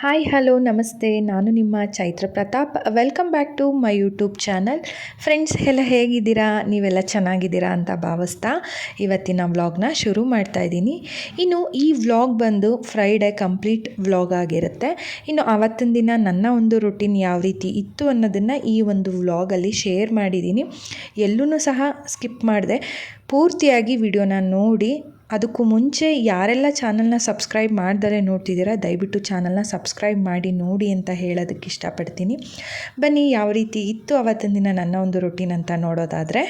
Hi hello ನಮಸ್ತೆ. ನಾನು ನಿಮ್ಮ Chaitra Pratap. Welcome back to my YouTube channel friends ಎಲ್ಲ ಹೇಗಿದ್ದೀರಾ? ನೀವೆಲ್ಲ ಚೆನ್ನಾಗಿದ್ದೀರಾ ಅಂತ ಭಾವಿಸ್ತಾ ಇವತ್ತಿನ ವ್ಲಾಗ್ನ ಶುರು ಮಾಡ್ತಾ ಇದ್ದೀನಿ. ಇನ್ನು ಈ ವ್ಲಾಗ್ ಬಂದು ಫ್ರೈಡೇ ಕಂಪ್ಲೀಟ್ ವ್ಲಾಗ್ ಆಗಿರುತ್ತೆ. ಇನ್ನು ಆವತ್ತಿನ ದಿನ ನನ್ನ ಒಂದು ರುಟೀನ್ ಯಾವ ರೀತಿ ಇತ್ತು ಅನ್ನೋದನ್ನು ಈ ಒಂದು ವ್ಲಾಗಲ್ಲಿ ಶೇರ್ ಮಾಡಿದ್ದೀನಿ. ಎಲ್ಲೂ ಸಹ ಸ್ಕಿಪ್ ಮಾಡಿದೆ. ಪೂರ್ತಿಯಾಗಿ ವಿಡಿಯೋನ ನೋಡಿ ಅದಕ್ಕೂ ಮುಂಚೆ ಯಾರೆಲ್ಲ ಚಾನಲ್ನ ಸಬ್ಸ್ಕ್ರೈಬ್ ಮಾಡ್ದಲೇ ನೋಡ್ತಿದ್ದೀರಾ, ದಯವಿಟ್ಟು ಚಾನಲ್ನ ಸಬ್ಸ್ಕ್ರೈಬ್ ಮಾಡಿ ನೋಡಿ ಅಂತ ಹೇಳೋದಕ್ಕೆ ಇಷ್ಟಪಡ್ತೀನಿ. ಬನ್ನಿ, ಯಾವ ರೀತಿ ಇತ್ತು ಅವತ್ತಿನ ದಿನ ನನ್ನ ಒಂದು ರೊಟೀನ್ ಅಂತ ನೋಡೋದಾದರೆ.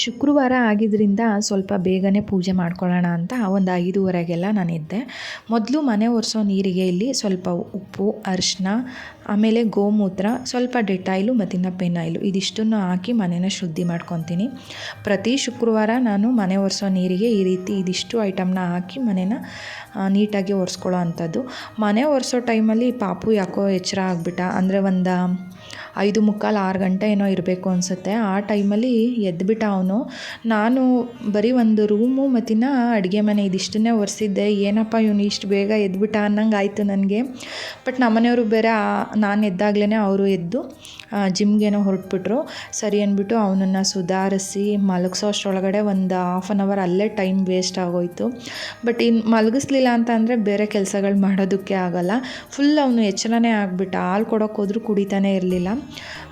ಶುಕ್ರವಾರ ಆಗಿದ್ದರಿಂದ ಸ್ವಲ್ಪ ಬೇಗನೆ ಪೂಜೆ ಮಾಡ್ಕೊಳ್ಳೋಣ ಅಂತ ಒಂದು ಐದೂವರೆಗೆಲ್ಲ ನಾನು ಇದ್ದೆ ಮೊದಲು ಮನೆ ಒರೆಸೋ ನೀರಿಗೆ ಇಲ್ಲಿ ಸ್ವಲ್ಪ ಉಪ್ಪು ಅರಿಶಿನ ಆಮೇಲೆ ಗೋಮೂತ್ರ, ಸ್ವಲ್ಪ ಡೆಟಾಯ್ಲು ಮತ್ತು ಪೆನಾಯ್ಲು ಇದಿಷ್ಟನ್ನು ಹಾಕಿ ಮನೆನ ಶುದ್ಧಿ ಮಾಡ್ಕೊತೀನಿ. ಪ್ರತಿ ಶುಕ್ರವಾರ ನಾನು ಮನೆ ಒರೆಸೋ ನೀರಿಗೆ ಈ ರೀತಿ ಇದಿಷ್ಟು ಐಟಮ್ನ ಹಾಕಿ ಮನೆನ ನೀಟಾಗಿ ಒರೆಸ್ಕೊಳ್ಳೋ ಅಂಥದ್ದು. ಮನೆ ಒರೆಸೋ ಟೈಮಲ್ಲಿ ಪಾಪು ಯಾಕೋ ಎಚ್ಚರ ಆಗಿಬಿಟ್ಟ. ಅಂದರೆ ಒಂದು ಐದು ಮುಕ್ಕಾಲು ಆರು ಗಂಟೆ ಏನೋ ಇರಬೇಕು ಅನಿಸುತ್ತೆ. ಆ ಟೈಮಲ್ಲಿ ಎದ್ದುಬಿಟ್ಟ ಅವನು. ನಾನು ಬರೀ ಒಂದು ರೂಮು ಮತ್ತಿನ ಅಡುಗೆ ಮನೆ ಇದಿಷ್ಟನ್ನೇ ಒರೆಸಿದ್ದೆ. ಏನಪ್ಪ ಇವನು ಇಷ್ಟು ಬೇಗ ಎದ್ದುಬಿಟ್ಟ ಅನ್ನಂಗೆ ಆಯಿತು ನನಗೆ. ಬಟ್ ನಮ್ಮನೆಯವರು ಬೇರೆ ನಾನು ಎದ್ದಾಗಲೇ ಅವರು ಎದ್ದು ಜಿಮ್ಗೇನೋ ಹೊರಟ್ಬಿಟ್ರು. ಸರಿ ಅಂದ್ಬಿಟ್ಟು ಅವನನ್ನು ಸುಧಾರಿಸಿ ಮಲಗಿಸೋ ಅಷ್ಟರೊಳಗಡೆ ಒಂದು ಹಾಫ್ ಆನ್ ಅವರ್ ಅಲ್ಲೇ ಟೈಮ್ ವೇಸ್ಟ್ ಆಗೋಯಿತು. ಬಟ್ ಇನ್ನು ಮಲಗಿಸ್ಲಿಲ್ಲ ಅಂತ ಅಂದರೆ ಬೇರೆ ಕೆಲಸಗಳು ಮಾಡೋದಕ್ಕೆ ಆಗೋಲ್ಲ. ಫುಲ್ ಅವನು ಎಚ್ಚರನೇ ಆಗಿಬಿಟ್ಟ. ಹಾಲು ಕೊಡೋಕೆ ಕುಡಿತಾನೇ ಕುಡಿತಾನೆ ಇರಲಿಲ್ಲ.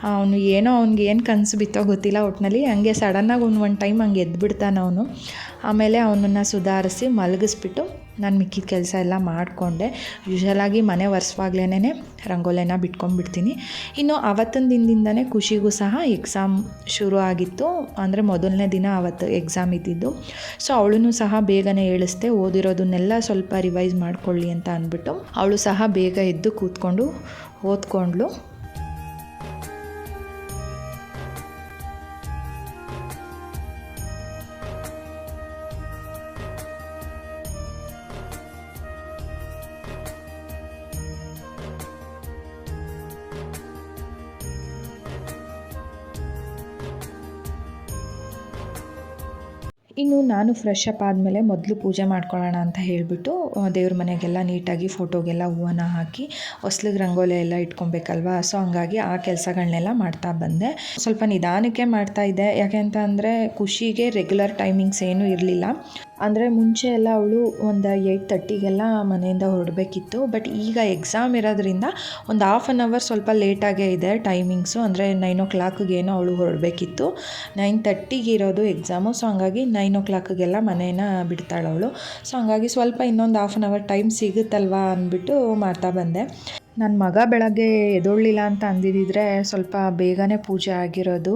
ಅವನು ಏನೋ ಅವ್ನಿಗೆ ಏನು ಕನಸು ಬಿತ್ತೋ ಗೊತ್ತಿಲ್ಲ ಒಟ್ಟಿನಲ್ಲಿ ಹಂಗೆ ಸಡನ್ನಾಗಿ ಒಂದು ಒಂದು ಟೈಮ್ ಹಂಗೆ ಎದ್ದುಬಿಡ್ತಾನೆ ಅವನು. ಆಮೇಲೆ ಅವನನ್ನು ಸುಧಾರಿಸಿ ಮಲಗಿಸ್ಬಿಟ್ಟು ನಾನು ಮಿಕ್ಕಿದ ಕೆಲಸ ಎಲ್ಲ ಮಾಡಿಕೊಂಡೆ. ಯೂಶಲಾಗಿ ಮನೆ ಒರೆಸುವಾಗ್ಲೇ ರಂಗೋಲಿನ ಬಿಟ್ಕೊಂಡ್ಬಿಡ್ತೀನಿ. ಇನ್ನು ಆವತ್ತಿನ ದಿನದಿಂದನೇ ಖುಷಿಗೂ ಸಹ ಎಕ್ಸಾಮ್ ಶುರು ಆಗಿತ್ತು. ಅಂದರೆ ಮೊದಲನೇ ದಿನ ಅವತ್ತು ಎಕ್ಸಾಮ್ ಇದ್ದಿದ್ದು. ಸೊ ಅವಳು ಸಹ ಬೇಗನೆ ಹೇಳಿಸ್ದೆ ಓದಿರೋದನ್ನೆಲ್ಲ ಸ್ವಲ್ಪ ರಿವೈಸ್ ಮಾಡ್ಕೊಳ್ಳಿ ಅಂತ ಅಂದ್ಬಿಟ್ಟು ಅವಳು ಸಹ ಬೇಗ ಎದ್ದು ಕೂತ್ಕೊಂಡು ಓದ್ಕೊಂಡ್ಳು. ಇನ್ನು ನಾನು ಫ್ರೆಶ್ ಅಪ್ ಆದಮೇಲೆ ಮೊದಲು ಪೂಜೆ ಮಾಡ್ಕೊಳ್ಳೋಣ ಅಂತ ಹೇಳಿಬಿಟ್ಟು ದೇವ್ರ ಮನೆಗೆಲ್ಲ ನೀಟಾಗಿ ಫೋಟೋಗೆಲ್ಲ ಹೂವನ್ನು ಹಾಕಿ, ಹೊಸ್ಲಿಗೆ ರಂಗೋಲಿ ಎಲ್ಲ ಇಟ್ಕೊಬೇಕಲ್ವಾ? ಸೊ ಹಂಗಾಗಿ ಆ ಕೆಲಸಗಳನ್ನೆಲ್ಲ ಮಾಡ್ತಾ ಬಂದೆ. ಸ್ವಲ್ಪ ನಿಧಾನಕ್ಕೆ ಮಾಡ್ತಾ ಇದ್ದೆ. ಯಾಕೆ ಅಂತ ಅಂದರೆ, ಖುಷಿಗೆ ರೆಗ್ಯುಲರ್ ಟೈಮಿಂಗ್ಸ್ ಏನೂ ಇರಲಿಲ್ಲ. ಅಂದರೆ ಮುಂಚೆ ಎಲ್ಲ ಅವಳು ಒಂದು ಏಯ್ಟ್ ತರ್ಟಿಗೆಲ್ಲ ಮನೆಯಿಂದ ಹೊರಡಬೇಕಿತ್ತು. ಬಟ್ ಈಗ ಎಕ್ಸಾಮ್ ಇರೋದ್ರಿಂದ ಒಂದು ಹಾಫ್ ಆನ್ ಅವರ್ ಸ್ವಲ್ಪ ಲೇಟಾಗೇ ಇದೆ ಟೈಮಿಂಗ್ಸು ಅಂದರೆ ನೈನ್ ಓ ಕ್ಲಾಕ್ಗೇನೋ ಅವಳು ಹೊರಡಬೇಕಿತ್ತು. ನೈನ್ ತರ್ಟಿಗೆ ಇರೋದು ಎಕ್ಸಾಮು ಸೊ ಹಂಗಾಗಿ ನೈನ್ ಓ ಕ್ಲಾಕ್ಗೆಲ್ಲ ಮನೇನ ಬಿಡ್ತಾಳೆ ಅವಳು. ಸೊ ಹಂಗಾಗಿ ಸ್ವಲ್ಪ ಇನ್ನೊಂದು ಹಾಫ್ ಆನ್ ಅವರ್ ಟೈಮ್ ಸಿಗುತ್ತಲ್ವಾ ಅಂದ್ಬಿಟ್ಟು ಮಾಡ್ತಾ ಬಂದೆ. ನನ್ನ ಮಗ ಬೆಳಗ್ಗೆ ಎದೊಳ್ಳಿಲ್ಲ ಅಂತ ಅಂದಿದ್ದಿದ್ರೆ ಸ್ವಲ್ಪ ಬೇಗನೆ ಪೂಜೆ ಆಗಿರೋದು,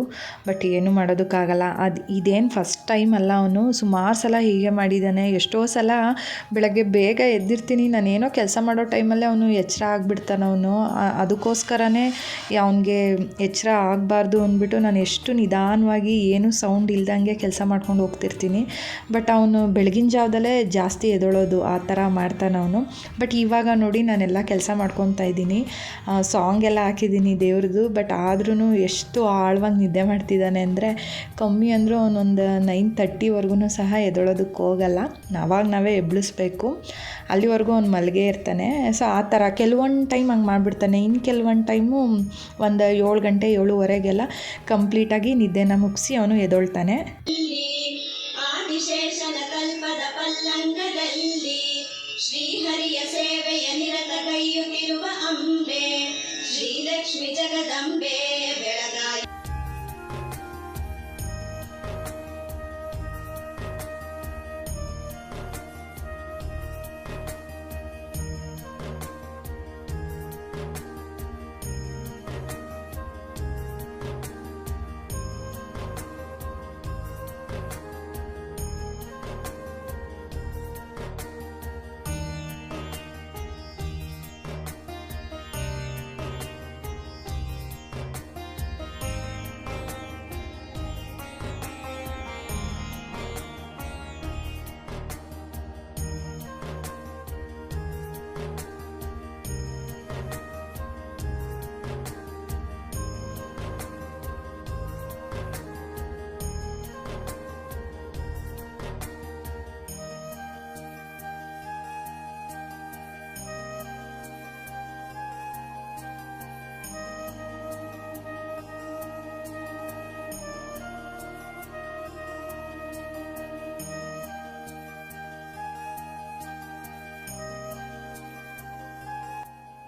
ಬಟ್ ಏನು ಮಾಡೋದಕ್ಕಾಗಲ್ಲ. ಅದು ಇದೇನು ಫಸ್ಟ್ ಟೈಮ್ ಅಲ್ಲ ಅವನು. ಸುಮಾರು ಸಲ ಹೀಗೆ ಮಾಡಿದ್ದಾನೆ ಎಷ್ಟೋ ಸಲ ಬೆಳಗ್ಗೆ ಬೇಗ ಎದ್ದಿರ್ತೀನಿ. ನಾನೇನೋ ಕೆಲಸ ಮಾಡೋ ಟೈಮಲ್ಲೇ ಅವನು ಎಚ್ಚರ ಆಗಿಬಿಡ್ತಾನೆ ಅವನು. ಅದಕ್ಕೋಸ್ಕರನೇ ಅವನಿಗೆ ಎಚ್ಚರ ಆಗಬಾರ್ದು ಅಂದ್ಬಿಟ್ಟು ನಾನು ಎಷ್ಟು ನಿಧಾನವಾಗಿ ಏನು ಸೌಂಡ್ ಇಲ್ದಂಗೆ ಕೆಲಸ ಮಾಡ್ಕೊಂಡು ಹೋಗ್ತಿರ್ತೀನಿ. ಬಟ್ ಅವನು ಬೆಳಗಿನ ಜಾವದಲ್ಲೇ ಜಾಸ್ತಿ ಎದೊಳೋದು, ಆ ಥರ ಮಾಡ್ತಾನೆ ಅವನು. ಬಟ್ ಇವಾಗ ನೋಡಿ ನಾನೆಲ್ಲ ಕೆಲಸ ಮಾಡ್ಕೊತಾ ಇದ್ದೀನಿ. ಸಾಂಗ್ ಎಲ್ಲ ಹಾಕಿದ್ದೀನಿ ದೇವ್ರದ್ದು ಬಟ್ ಆದ್ರೂ ಎಷ್ಟು ಆಳವಾಗಿ ನಿದ್ದೆ ಮಾಡ್ತಿದ್ದಾನೆ ಅಂದರೆ ಕಮ್ಮಿ ಅಂದರೂ ಅವನೊಂದು ನೈನ್ ತರ್ಟಿವರೆಗೂ ಸಹ ಎದೊಳೋದಕ್ಕೆ ಹೋಗಲ್ಲ. ನಾವಾಗ ನಾವೇ ಎಬ್ಳಿಸ್ಬೇಕು. ಅಲ್ಲಿವರೆಗೂ ಅವ್ನು ಮಲಗೆ ಇರ್ತಾನೆ. ಸೊ ಆ ಥರ ಕೆಲವೊಂದು ಟೈಮ್ ಹಂಗೆ ಮಾಡಿಬಿಡ್ತಾನೆ. ಇನ್ನು ಕೆಲವೊಂದು ಟೈಮು ಒಂದು ಏಳು ಗಂಟೆ ಏಳುವರೆಗೆಲ್ಲ ಕಂಪ್ಲೀಟಾಗಿ ನಿದ್ದೆನ ಮುಗಿಸಿ ಅವನು ಎದೊಳ್ತಾನೆ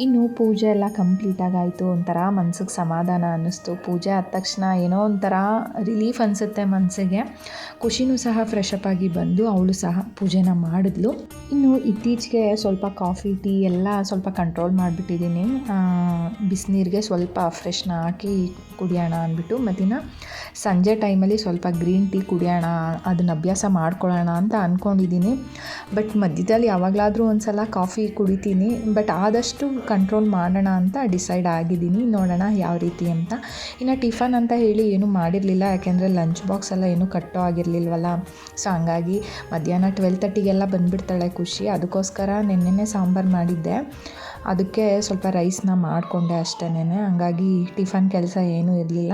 ಇನ್ನು ಪೂಜೆ ಎಲ್ಲ ಕಂಪ್ಲೀಟಾಗಿ ಆಯಿತು ಒಂಥರ ಮನ್ಸಿಗೆ ಸಮಾಧಾನ ಅನ್ನಿಸ್ತು. ಪೂಜೆ ಆದ ತಕ್ಷಣ ಏನೋ ಒಂಥರ ರಿಲೀಫ್ ಅನಿಸುತ್ತೆ ಮನಸ್ಸಿಗೆ ಖುಷಿನೂ ಸಹ ಫ್ರೆಶ್ ಅಪ್ ಆಗಿ ಬಂದು ಅವಳು ಸಹ ಪೂಜೆನ ಮಾಡಿದ್ಲು. ಇನ್ನು ಇತ್ತೀಚೆಗೆ ಸ್ವಲ್ಪ ಕಾಫಿ ಟೀ ಎಲ್ಲ ಸ್ವಲ್ಪ ಕಂಟ್ರೋಲ್ ಮಾಡಿಬಿಟ್ಟಿದ್ದೀನಿ. ಬಿಸಿನೀರಿಗೆ ಸ್ವಲ್ಪ ಫ್ರೆಶ್ನ ಹಾಕಿ ಕುಡಿಯೋಣ ಅಂದ್ಬಿಟ್ಟು ಮತ್ತಿನ ಸಂಜೆ ಟೈಮಲ್ಲಿ ಸ್ವಲ್ಪ ಗ್ರೀನ್ ಟೀ ಕುಡಿಯೋಣ, ಅದನ್ನ ಅಭ್ಯಾಸ ಮಾಡ್ಕೊಳ್ಳೋಣ ಅಂತ ಅಂದ್ಕೊಂಡಿದ್ದೀನಿ ಬಟ್ ಮಧ್ಯದಲ್ಲಿ ಯಾವಾಗಲಾದರೂ ಒಂದು ಸಲ ಕಾಫಿ ಕುಡಿತೀನಿ. ಬಟ್ ಆದಷ್ಟು ಕಂಟ್ರೋಲ್ ಮಾಡೋಣ ಅಂತ ಡಿಸೈಡ್ ಆಗಿದ್ದೀನಿ. ನೋಡೋಣ ಯಾವ ರೀತಿ ಅಂತ. ಇನ್ನು ಟಿಫನ್ ಅಂತ ಹೇಳಿ ಏನೂ ಮಾಡಿರಲಿಲ್ಲ. ಯಾಕೆಂದರೆ ಲಂಚ್ ಬಾಕ್ಸ್ ಎಲ್ಲ ಏನೂ ಕಟ್ಟೋ ಆಗಿರಲಿಲ್ವಲ್ಲ. ಸೊ ಹಂಗಾಗಿ ಮಧ್ಯಾಹ್ನ ಟ್ವೆಲ್ ತರ್ಟಿಗೆಲ್ಲ ಬಂದುಬಿಡ್ತಾಳೆ ಖುಷಿ. ಅದಕ್ಕೋಸ್ಕರ ನೆನ್ನೆನೇ ಸಾಂಬಾರು ಮಾಡಿದ್ದೆ. ಅದಕ್ಕೆ ಸ್ವಲ್ಪ ರೈಸ್ನ ಮಾಡಿಕೊಂಡೆ ಅಷ್ಟೇ ಹಂಗಾಗಿ ಟಿಫನ್ ಕೆಲಸ ಏನೂ ಇರಲಿಲ್ಲ.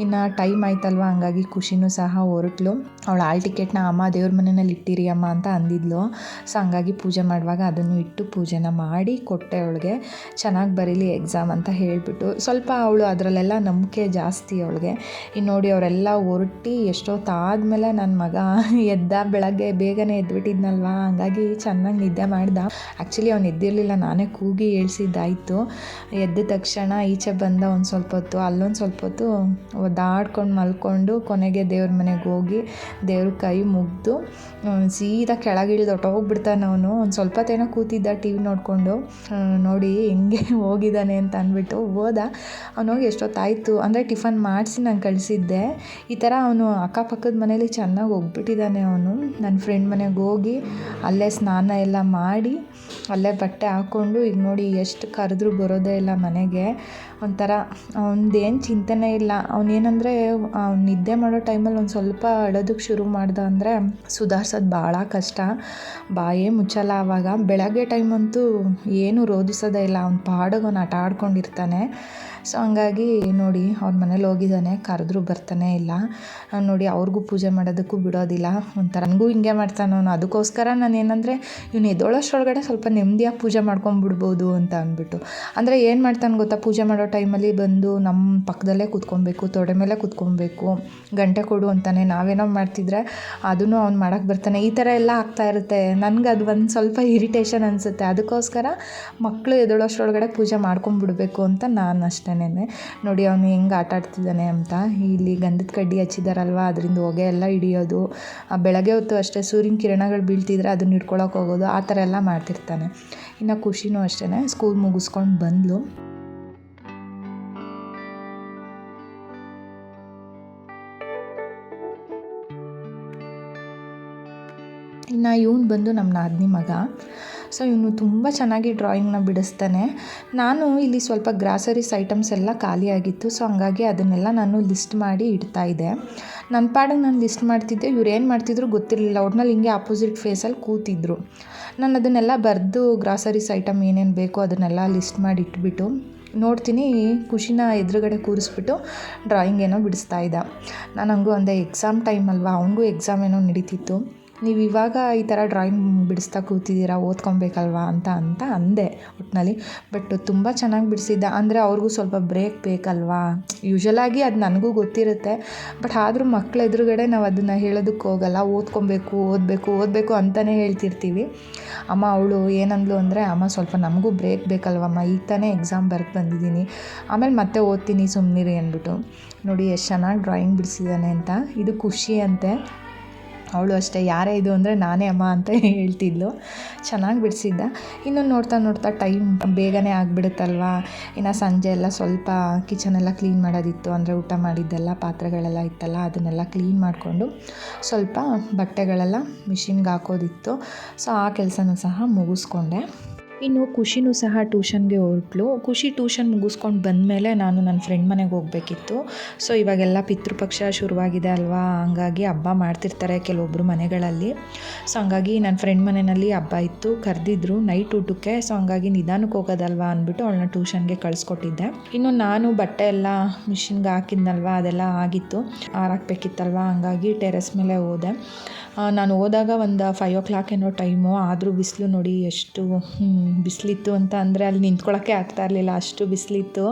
ಇನ್ನು ಟೈಮ್ ಆಯ್ತಲ್ವ? ಹಂಗಾಗಿ ಖುಷಿನೂ ಸಹ ಹೊರಟ್ಲು. ಅವಳು ಆಲ್ ಟಿಕೆಟ್ನ ಅಮ್ಮ ದೇವ್ರ ಮನೆಯಲ್ಲಿ ಇಟ್ಟಿರಿ ಅಮ್ಮ ಅಂತ ಅಂದಿದ್ಲು. ಸೊ ಹಂಗಾಗಿ ಪೂಜೆ ಮಾಡುವಾಗ ಅದನ್ನು ಇಟ್ಟು ಪೂಜೆನ ಮಾಡಿ ಕೊಟ್ಟೆ ಅವಳಿಗೆ. ಚೆನ್ನಾಗಿ ಬರೀಲಿ ಎಕ್ಸಾಮ್ ಅಂತ ಹೇಳಿಬಿಟ್ಟು. ಸ್ವಲ್ಪ ಅವಳು ಅದರಲ್ಲೆಲ್ಲ ನಂಬಿಕೆ ಜಾಸ್ತಿ ಅವಳಿಗೆ. ಇನ್ನು ನೋಡಿ ಅವರೆಲ್ಲ ಹೊರಟಿ ಎಷ್ಟೊತ್ತಾದಮೇಲೆ ನನ್ನ ಮಗ ಎದ್ದ ಬೆಳಗ್ಗೆ ಬೇಗನೆ ಎದ್ಬಿಟ್ಟಿದ್ನಲ್ವ? ಹಂಗಾಗಿ ಚೆನ್ನಾಗಿ ನಿದ್ದೆ ಮಾಡ್ದ. ಆ್ಯಕ್ಚುಲಿ ಅವ್ನು ಎದ್ದಿರಲಿಲ್ಲ. ನಾನೇ ಕೂಗಿ ಏಳ್ಸಿದ್ದಾಯಿತು ಎದ್ದ ತಕ್ಷಣ ಈಚೆ ಬಂದ ಒಂದು ಸ್ವಲ್ಪ ಹೊತ್ತು, ಅಲ್ಲೊಂದು ಸ್ವಲ್ಪ ಹೊತ್ತು ಒದ್ದಾಡ್ಕೊಂಡು ಮಲ್ಕೊಂಡು ಕೊನೆಗೆ ದೇವ್ರ ಮನೆಗೆ ಹೋಗಿ ದೇವ್ರ ಕೈ ಮುಗಿದು ಸೀದಾ ಕೆಳಗಿಳಿದು ಹೊಟ್ಟೋಗ್ಬಿಡ್ತಾನೆ ಅವನು. ಒಂದು ಸ್ವಲ್ಪ ಹೊತ್ತೇನೋ ಕೂತಿದ್ದ ಟಿ ವಿ ನೋಡಿಕೊಂಡು ನೋಡಿ ಹೆಂಗೆ ಹೋಗಿದ್ದಾನೆ ಅಂತ ಅಂದ್ಬಿಟ್ಟು ಹೋದ. ಅವನೋಗಿ ಎಷ್ಟೊತ್ತಾಯಿತು ಅಂದರೆ ಟಿಫನ್ ಮಾಡಿಸಿ ನಾನು ಕಳಿಸಿದ್ದೆ. ಈ ಥರ ಅವನು ಅಕ್ಕಪಕ್ಕದ ಮನೇಲಿ ಚೆನ್ನಾಗಿ ಹೋಗ್ಬಿಟ್ಟಿದ್ದಾನೆ ಅವನು. ನನ್ನ ಫ್ರೆಂಡ್ ಮನೆಗೆ ಹೋಗಿ ಅಲ್ಲೇ ಸ್ನಾನ ಎಲ್ಲ ಮಾಡಿ, ಅಲ್ಲೇ ಬಟ್ಟೆ ಹಾಕ್ಕೊಂಡು ಈಗ ನೋಡಿ ಎಷ್ಟು ಕರೆದ್ರೂ ಬರೋದೇ ಇಲ್ಲ ಮನೆಗೆ. ಒಂಥರ ಅವ್ನದ್ದೇನು ಚಿಂತೆನೇ ಇಲ್ಲ. ಅವನೇನಂದರೆ, ಅವ್ನು ನಿದ್ದೆ ಮಾಡೋ ಟೈಮಲ್ಲಿ ಒಂದು ಸ್ವಲ್ಪ ಅಳೋದಕ್ಕೆ ಶುರು ಮಾಡ್ದ ಅಂದರೆ ಸುಧಾರ್ಸೋದು ಭಾಳ ಕಷ್ಟ. ಬಾಯೇ ಮುಚ್ಚಲ್ಲ ಆವಾಗ ಬೆಳಗ್ಗೆ ಟೈಮಂತೂ ಏನು ರೋಧಿಸೋದೇ ಇಲ್ಲ. ಅವ್ನ ಪಾಡಗೆ ಅವ್ನು ಆಟ ಆಡ್ಕೊಂಡಿರ್ತಾನೆ. ಸೊ ಹಂಗಾಗಿ ನೋಡಿ ಅವ್ರ ಮನೇಲಿ ಹೋಗಿದ್ದಾನೆ. ಕರೆದ್ರೂ ಬರ್ತಾನೆ ಇಲ್ಲ. ನೋಡಿ, ಅವ್ರಿಗೂ ಪೂಜೆ ಮಾಡೋದಕ್ಕೂ ಬಿಡೋದಿಲ್ಲ. ಒಂಥರ ನನಗೂ ಹಿಂಗೆ ಮಾಡ್ತಾನೆ ಅವನು. ಅದಕ್ಕೋಸ್ಕರ ನಾನು ಏನಂದರೆ ಇವ್ನು ಎದ್ದೋಳೋಷ್ಟ್ರೊಳಗಡೆ ಸ್ವಲ್ಪ ನೆಮ್ಮದಿಯಾಗಿ ಪೂಜೆ ಮಾಡ್ಕೊಂಬಿಡ್ಬೋದು ಅಂತ ಅಂದ್ಬಿಟ್ಟು. ಅಂದರೆ ಏನು ಮಾಡ್ತಾನೆ ಗೊತ್ತಾ? ಪೂಜೆ ಮಾಡೋ ಟೈಮಲ್ಲಿ ಬಂದು ನಮ್ಮ ಪಕ್ಕದಲ್ಲೇ ಕೂತ್ಕೊಬೇಕು, ತೊಡೆ ಮೇಲೆ ಕೂತ್ಕೊಬೇಕು, ಗಂಟೆ ಕೊಡು ಅಂತಾನೆ ನಾವೇನೋ ಮಾಡ್ತಿದ್ರೆ ಅದನ್ನು ಅವ್ನು ಮಾಡೋಕ್ಕೆ ಬರ್ತಾನೆ. ಈ ಥರ ಎಲ್ಲ ಆಗ್ತಾ ಇರುತ್ತೆ. ನನಗೆ ಅದು ಒಂದು ಸ್ವಲ್ಪ ಇರಿಟೇಷನ್ ಅನಿಸುತ್ತೆ. ಅದಕ್ಕೋಸ್ಕರ ಮಕ್ಕಳು ಎದ್ದೇಳೋಷ್ಟ್ರೊಳಗಡೆ ಪೂಜೆ ಮಾಡ್ಕೊಂಬಿಡ್ಬೇಕು ಅಂತ ನಾನು ಅಷ್ಟೇ ನೋಡಿ, ಅವನು ಹೆಂಗೆ ಆಟ ಆಡ್ತಿದ್ದಾನೆ ಅಂತ. ಇಲ್ಲಿ ಗಂಧದ ಕಡ್ಡಿ ಹಚ್ಚಿದಾರಲ್ವ? ಅದರಿಂದ ಹೊಗೆ ಎಲ್ಲ ಹಿಡಿಯೋದು. ಬೆಳಗ್ಗೆ ಹೊತ್ತು ಅಷ್ಟೇ ಸೂರ್ಯನ ಕಿರಣಗಳು ಬೀಳ್ತಿದ್ರೆ ಅದನ್ನ ಹಿಡ್ಕೊಳಕ್ಕೆ ಹೋಗೋದು. ಆ ಥರ ಎಲ್ಲ ಮಾಡ್ತಿರ್ತಾನೆ. ಇನ್ನು ಖುಷಿನೂ ಅಷ್ಟೇ ಸ್ಕೂಲ್ ಮುಗಿಸ್ಕೊಂಡು ಬಂದಳು ಇನ್ನು ಇವನು ಬಂದು ನಮ್ಮ ನಾದಿನಿ ಮಗ. ಸೊ ಇವನು ತುಂಬ ಚೆನ್ನಾಗಿ ಡ್ರಾಯಿಂಗ್ನ ಬಿಡಿಸ್ತಾನೆ. ನಾನು ಇಲ್ಲಿ ಸ್ವಲ್ಪ ಗ್ರಾಸರೀಸ್ ಐಟಮ್ಸ್ ಎಲ್ಲ ಖಾಲಿಯಾಗಿತ್ತು ಸೊ ಹಂಗಾಗಿ ಅದನ್ನೆಲ್ಲ ನಾನು ಲಿಸ್ಟ್ ಮಾಡಿ ಇಡ್ತಾ ಇದ್ದೆ. ನನ್ನ ಪಾಡಿಗೆ ನಾನು ಲಿಸ್ಟ್ ಮಾಡ್ತಿದ್ದೆ. ಇವ್ರು ಏನು ಮಾಡ್ತಿದ್ರು ಗೊತ್ತಿರಲಿಲ್ಲ. ಅವ್ರನ್ನಲ್ಲಿ ಹಿಂಗೆ ಆಪೋಸಿಟ್ ಫೇಸಲ್ಲಿ ಕೂತಿದ್ರು. ನಾನು ಅದನ್ನೆಲ್ಲ ಬರೆದು ಗ್ರಾಸರೀಸ್ ಐಟಮ್ ಏನೇನು ಬೇಕೋ ಅದನ್ನೆಲ್ಲ ಲಿಸ್ಟ್ ಮಾಡಿ ಇಟ್ಬಿಟ್ಟು ನೋಡ್ತೀನಿ. ಖುಷಿನ ಎದುರುಗಡೆ ಕೂರಿಸ್ಬಿಟ್ಟು ಡ್ರಾಯಿಂಗ್ ಏನೋ ಬಿಡಿಸ್ತಾ ಇದ್ದ. ನಾನು ಹಂಗೂ ಒಂದೇ ಎಕ್ಸಾಮ್ ಟೈಮ್ ಅಲ್ವಾ? ಅವನಿಗೂ ಎಕ್ಸಾಮ್ ಏನೋ ನಡೀತಿತ್ತು. ನೀವು ಇವಾಗ ಈ ಥರ ಡ್ರಾಯಿಂಗ್ ಬಿಡಿಸ್ತಾ ಕೂತಿದ್ದೀರಾ, ಓದ್ಕೊಬೇಕಲ್ವಾ ಅಂತ ಅಂತ ಅಂದೆ ಒಟ್ಟಿನಲ್ಲಿ ಬಟ್ ತುಂಬ ಚೆನ್ನಾಗಿ ಬಿಡಿಸಿದ್ದ. ಅಂದರೆ ಅವ್ರಿಗೂ ಸ್ವಲ್ಪ ಬ್ರೇಕ್ ಬೇಕಲ್ವಾ? ಯೂಶ್ವಲಾಗಿ ಅದು ನನಗೂ ಗೊತ್ತಿರುತ್ತೆ. ಬಟ್ ಆದರೂ ಮಕ್ಳ ಎದುರುಗಡೆ ನಾವು ಅದನ್ನು ಹೇಳೋದಕ್ಕೆ ಹೋಗಲ್ಲ. ಓದ್ಕೊಬೇಕು, ಓದಬೇಕು ಓದಬೇಕು ಅಂತಲೇ ಹೇಳ್ತಿರ್ತೀವಿ. ಅಮ್ಮ, ಅವಳು ಏನಂದ್ಲು ಅಂದರೆ, ಅಮ್ಮ, ಸ್ವಲ್ಪ ನಮಗೂ ಬ್ರೇಕ್ ಬೇಕಲ್ವಮ್ಮ ಈಗ ತಾನೇ ಎಕ್ಸಾಮ್ ಬರ್ಕ್ ಬಂದಿದ್ದೀನಿ. ಆಮೇಲೆ ಮತ್ತೆ ಓದ್ತೀನಿ ಸುಮ್ಮನಿರಿ ಅಂದ್ಬಿಟ್ಟು. ನೋಡಿ, ಎಷ್ಟು ಚೆನ್ನಾಗಿ ಡ್ರಾಯಿಂಗ್ ಬಿಡಿಸಿದ್ದಾನೆ ಅಂತ. ಇದು ಖುಷಿ ಅಂತೆ. ಅವಳು ಅಷ್ಟೇ, ಯಾರೇ ಇದು ಅಂದರೆ ನಾನೇ ಅಮ್ಮ ಅಂತ ಹೇಳ್ತಿದ್ಲು. ಚೆನ್ನಾಗಿ ಬಿಡಿಸಿದ್ದ. ಇನ್ನು ನೋಡ್ತಾ ನೋಡ್ತಾ ಟೈಮ್ ಬೇಗನೆ ಆಗಿಬಿಡುತ್ತಲ್ವಾ? ಇನ್ನು ಸಂಜೆ ಎಲ್ಲ ಸ್ವಲ್ಪ ಕಿಚನೆಲ್ಲ ಕ್ಲೀನ್ ಮಾಡೋದಿತ್ತು. ಅಂದರೆ ಊಟ ಮಾಡಿದ್ದೆಲ್ಲ, ಪಾತ್ರೆಗಳೆಲ್ಲ ಇತ್ತಲ್ಲ, ಅದನ್ನೆಲ್ಲ ಕ್ಲೀನ್ ಮಾಡಿಕೊಂಡು ಸ್ವಲ್ಪ ಬಟ್ಟೆಗಳೆಲ್ಲ ಮಿಷಿನ್ಗೆ ಹಾಕೋದಿತ್ತು. ಸೊ ಆ ಕೆಲಸನೂ ಸಹ ಮುಗಿಸ್ಕೊಂಡೆ. ಇನ್ನು ಖುಷಿನೂ ಸಹ ಟ್ಯೂಷನ್ಗೆ ಹೊರಟ್ಲು ಖುಷಿ ಟ್ಯೂಷನ್ ಮುಗಿಸ್ಕೊಂಡು ಬಂದಮೇಲೆ ನಾನು ನನ್ನ ಫ್ರೆಂಡ್ ಮನೆಗೆ ಹೋಗಬೇಕಿತ್ತು. ಸೊ, ಇವಾಗೆಲ್ಲ ಪಿತೃಪಕ್ಷ ಶುರುವಾಗಿದೆ ಅಲ್ವಾ? ಹಂಗಾಗಿ ಹಬ್ಬ ಮಾಡ್ತಿರ್ತಾರೆ ಕೆಲವೊಬ್ಬರು ಮನೆಗಳಲ್ಲಿ. ಸೊ, ಹಂಗಾಗಿ ನನ್ನ ಫ್ರೆಂಡ್ ಮನೆಯಲ್ಲಿ ಹಬ್ಬ ಇತ್ತು. ಕರೆದಿದ್ರು ನೈಟ್ ಊಟಕ್ಕೆ. ಸೊ, ಹಂಗಾಗಿ ನಿಧಾನಕ್ಕೆ ಹೋಗೋದಲ್ವಾ ಅಂದ್ಬಿಟ್ಟು ಅವಳನ್ನ ಟ್ಯೂಷನ್ಗೆ ಕಳಿಸ್ಕೊಟ್ಟಿದ್ದೆ. ಇನ್ನು ನಾನು ಬಟ್ಟೆ ಎಲ್ಲ ಮಿಷಿನ್ಗೆ ಹಾಕಿದ್ನಲ್ವಾ? ಅದೆಲ್ಲ ಆಗಿತ್ತು. ಆರಾಕ್ಬೇಕಿತ್ತಲ್ವ ಹಂಗಾಗಿ ಟೆರೆಸ್ ಮೇಲೆ ಹೋದೆ. ನಾನು ಹೋದಾಗ ಒಂದು ಫೈವ್ ಓ ಕ್ಲಾಕ್ ಏನೋ ಟೈಮು ಆದರೂ ಬಿಸಿಲು ನೋಡಿ ಎಷ್ಟು ಬಿಸಿಲಿತ್ತು ಅಂತ ಅಂದರೆ ಅಲ್ಲಿ ನಿಂತ್ಕೊಳ್ಳೋಕ್ಕೆ ಆಗ್ತಾ ಇರಲಿಲ್ಲ, ಅಷ್ಟು ಬಿಸಿಲಿತ್ತು.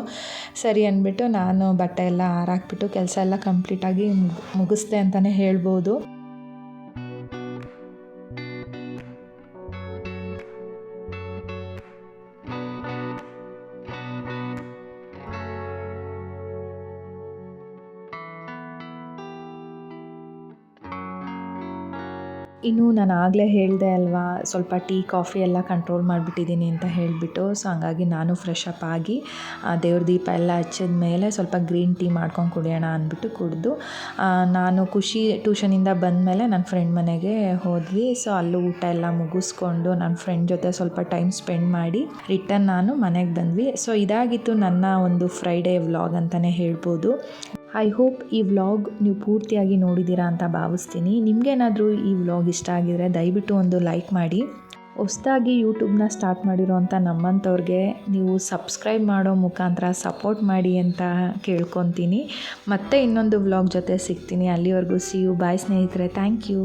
ಸರಿ ಅಂದ್ಬಿಟ್ಟು ನಾನು ಬಟ್ಟೆ ಎಲ್ಲ ಆರಾಕ್ಬಿಟ್ಟು ಕೆಲಸ ಎಲ್ಲ ಕಂಪ್ಲೀಟಾಗಿ ಮುಗಿಸ್ದೆ ಅಂತಲೇ ಹೇಳ್ಬೋದು. ಇನ್ನು ನಾನು ಆಗಲೇ ಹೇಳಿದೆ ಅಲ್ವಾ, ಸ್ವಲ್ಪ ಟೀ, ಕಾಫಿ ಎಲ್ಲ ಕಂಟ್ರೋಲ್ ಮಾಡಿಬಿಟ್ಟಿದ್ದೀನಿ ಅಂತ ಹೇಳಿಬಿಟ್ಟು ಸೊ ಹಂಗಾಗಿ ನಾನು ಫ್ರೆಶ್ ಅಪ್ ಆಗಿ ದೇವ್ರ ದೀಪ ಎಲ್ಲ ಹಚ್ಚಿದ ಮೇಲೆ ಸ್ವಲ್ಪ ಗ್ರೀನ್ ಟೀ ಮಾಡ್ಕೊಂಡು ಕುಡಿಯೋಣ ಅಂದ್ಬಿಟ್ಟು ಕುಡಿದು ನಾನು ಖುಷಿ ಟ್ಯೂಷನಿಂದ ಬಂದಮೇಲೆ ನನ್ನ ಫ್ರೆಂಡ್ ಮನೆಗೆ ಹೋದ್ವಿ. ಸೊ ಅಲ್ಲೂ ಊಟ ಎಲ್ಲ ಮುಗಿಸ್ಕೊಂಡು ನನ್ನ ಫ್ರೆಂಡ್ ಜೊತೆ ಸ್ವಲ್ಪ ಟೈಮ್ ಸ್ಪೆಂಡ್ ಮಾಡಿ ರಿಟರ್ನ್ ನಾನು ಮನೆಗೆ ಬಂದ್ವಿ. ಸೊ ಇದಾಗಿತ್ತು ನನ್ನ ಒಂದು ಫ್ರೈಡೇ ವ್ಲಾಗ್ ಅಂತಲೇ ಹೇಳ್ಬೋದು. ಐ ಹೋಪ್ ಈ ವ್ಲಾಗ್ ನೀವು ಪೂರ್ತಿಯಾಗಿ ನೋಡಿದ್ದೀರಾ ಅಂತ ಭಾವಿಸ್ತೀನಿ. ನಿಮಗೇನಾದರೂ ಈ ವ್ಲಾಗ್ ಇಷ್ಟ ಆಗಿದರೆ ದಯವಿಟ್ಟು ಒಂದು ಲೈಕ್ ಮಾಡಿ. ಹೊಸದಾಗಿ ಯೂಟ್ಯೂಬ್ನ ಸ್ಟಾರ್ಟ್ ಮಾಡಿರೋಂಥ ನಮ್ಮಂಥವ್ರಿಗೆ ನೀವು ಸಬ್ಸ್ಕ್ರೈಬ್ ಮಾಡೋ ಮುಖಾಂತರ ಸಪೋರ್ಟ್ ಮಾಡಿ ಅಂತ ಕೇಳ್ಕೊತೀನಿ. ಮತ್ತೆ ಇನ್ನೊಂದು ವ್ಲಾಗ್ ಜೊತೆ ಸಿಗ್ತೀನಿ. ಅಲ್ಲಿವರೆಗೂ ಸಿ ಯು ಬಾಯ್ ಸ್ನೇಹಿತರೆ. Thank you